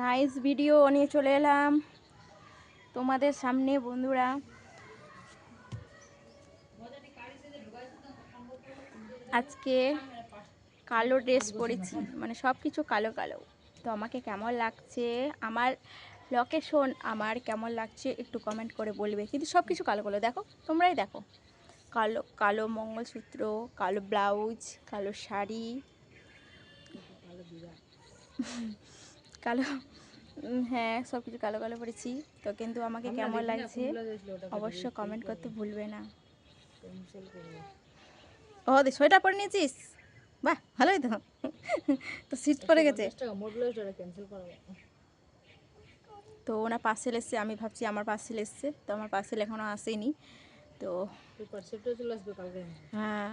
Nice video নিয়ে চলে এলাম। তোমাদের সামনে বন্ধুরা। আজকে কালো ড্রেস পরেছি মানে সব কিছু কালো কালো। তো আমাকে কেমন লাগছে? আমার লোকেশন আমার কেমন লাগছে একটু কমেন্ট করে বলবে। কিন্তু সব কিছু কালো কালো। দেখো, তোমরাই দেখো। কালো কালো মঙ্গলসূত্র, কালো ব্লাউজ কালো শাড়ি। কালো হ্যাঁ সব কিছু কালো কালো পরেছি তো কিন্তু আমাকে কেমন লাগছে অবশ্য কমেন্ট করতে ভুলবে না। ও দে সোয়েটার পরে নিয়েছিস? বাহ ভালোই তো। তো সিট পরে গেছে। তো ওনার পার্সেল এসছে আমি ভাবছি আমার পার্সেল এসছে তো আমার পার্সেল এখনও আসেনি। তো হ্যাঁ।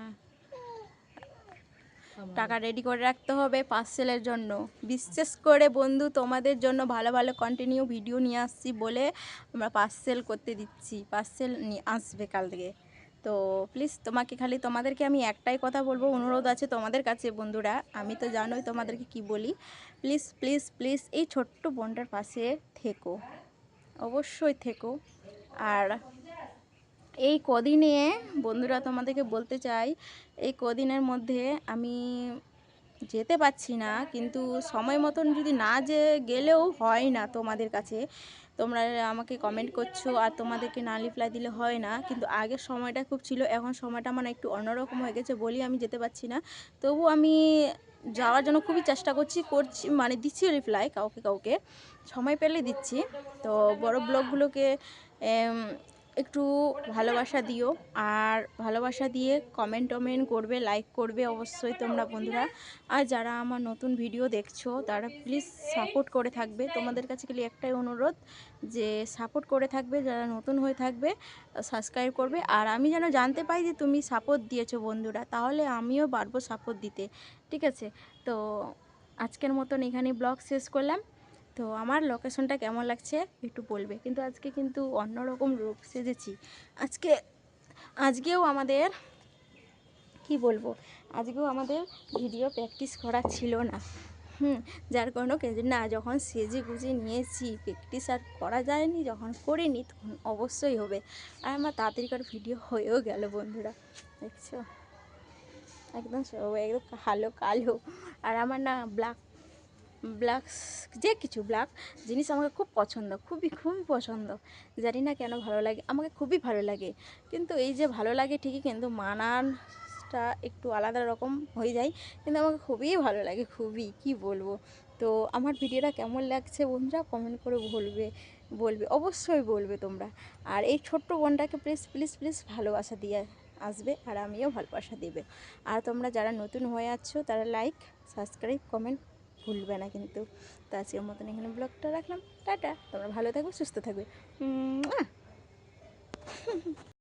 টাকা রেডি করে রাখতে হবে পার্সেলের জন্য। বিশেষ করে বন্ধু, তোমাদের জন্য ভালো ভালো কন্টিনিউ ভিডিও নিয়ে আসছি বলে আমরা পার্সেল করতে দিচ্ছি। পার্সেল নিয়ে আসবে কাল থেকে। তো প্লিজ তোমাকে খালি, তোমাদেরকে আমি একটাই কথা বলব, অনুরোধ আছে তোমাদের কাছে বন্ধুরা। আমি তো জানোই তোমাদেরকে কি বলি। প্লিজ প্লিজ প্লিজ এই ছোট্ট বোনটার পাশে থেকো। অবশ্যই থেকো। আর এই কদিনে বন্ধুরা তোমাদেরকে বলতে চাই, এই কদিনের মধ্যে আমি যেতে পারছি না, কিন্তু সময় মতন যদি না যে গেলেও হয় না তোমাদের কাছে, তোমরা আমাকে কমেন্ট করছ আর তোমাদেরকে না রিপ্লাই দিলে হয় না, কিন্তু আগের সময়টা খুব ছিল, এখন সময়টা মানে একটু অন্যরকম হয়ে গেছে বলি আমি যেতে পারছি না। তবু আমি যাওয়ার জন্য খুবই চেষ্টা করছি করছি মানে দিচ্ছি রিপ্লাই কাউকে কাউকে, সময় পেলে দিচ্ছি। তো বড় ব্লগগুলোকে একটু ভালোবাসা দিও। আর ভালোবাসা দিয়ে কমেন্ট টমেন্ট করবে লাইক করবে অবশ্যই তোমরা বন্ধুরা। আর যারা আমার নতুন ভিডিও দেখছ, তারা প্লিজ সাপোর্ট করে থাকবে। তোমাদের কাছে খালি একটাই অনুরোধ, যে সাপোর্ট করে থাকবে, যারা নতুন হয়ে থাকবে সাবস্ক্রাইব করবে। আর আমি যেন জানতে পাই যে তুমি সাপোর্ট দিয়েছ বন্ধুরা, তাহলে আমিও পারব সাপোর্ট দিতে। ঠিক আছে? তো আজকের মতন এখানে ব্লগ শেষ করলাম। তো আমার লোকেশনটা কেমন লাগছে একটু বলবে। কিন্তু আজকে কিন্তু অন্যরকম রূপ সেজেছি। আজকে, আজকেও আমাদের, কি বলব? আজকেও আমাদের ভিডিও প্র্যাকটিস করা ছিল না। হুম, যার কেন্দ্র না, যখন সেজে গুজে নিয়েছি প্র্যাকটিস আর করা যায়নি, যখন করিনি, তখন অবশ্যই হবে। আর আমার তাড়াতাড়ি করে ভিডিও হয়েও গেল বন্ধুরা, দেখছ? একদম একদম কালো কালো। আর আমার না ব্ল্যাক ব্ল্যাক যে কিছু ব্ল্যাক জিনিস আমাকে খুব পছন্দ, খুবই খুবই পছন্দ। জানি না কেন ভালো লাগে, আমাকে খুবই ভালো লাগে। কিন্তু এই যে ভালো লাগে ঠিকই, কিন্তু মানানটা একটু আলাদা রকম হয়ে যায়, কিন্তু আমাকে খুবই ভালো লাগে, খুবই, কি বলব? তো আমার ভিডিওটা কেমন লাগছে বন্ধুরা কমেন্ট করে বলবে বলবে, অবশ্যই বলবে তোমরা। আর এই ছোট্ট বোনটাকে প্লিজ প্লিজ প্লিজ ভালোবাসা দিয়ে আসবে আর আমিও ভালোবাসা দেবে। আর তোমরা যারা নতুন হয়ে আছো তারা লাইক সাবস্ক্রাইব কমেন্ট ভুলবে না কিন্তু। তো আজকের মতন এখানে ব্লগটা রাখলাম। টাটা, তোমরা ভালো থাকবে, সুস্থ থাকবে।